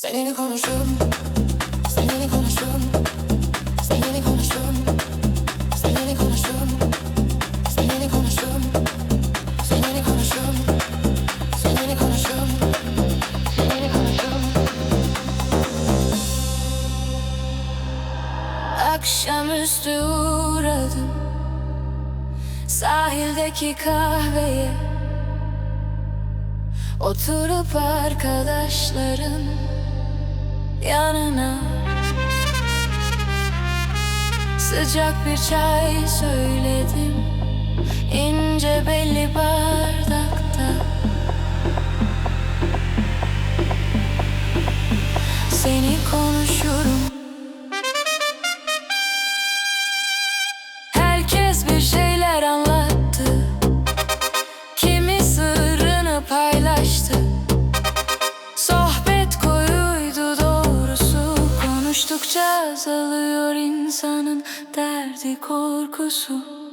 Seninle konuştum, seninle konuştum, seninle konuştum, seninle konuştum, seninle konuştum, seninle konuştum, seninle konuştum, seninle konuştum. Akşamüstü uğradım. Sahildeki kahveye. Oturup arkadaşlarım yanına. Sıcak bir çay söyledim ince belli bardak Salıyor insanın derdi korkusu.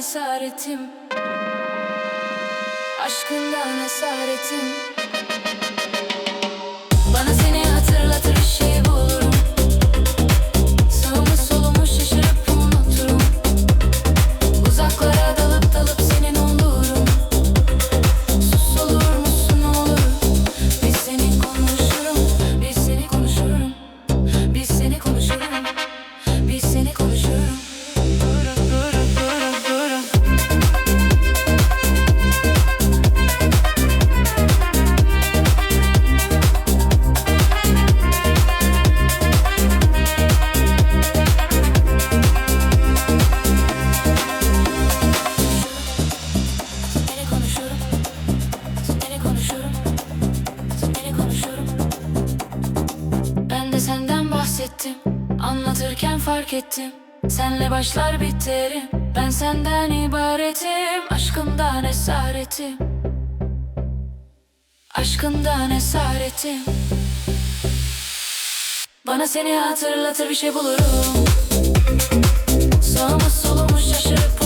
cesaretim. Aşkından esaretim. fark ettim. Senle başlar biterim. Ben senden ibaretim. Aşkımdan esaretim. Aşkından esaretim. Bana seni hatırlatır bir şey bulurum. Sağmış solumuş şaşırıp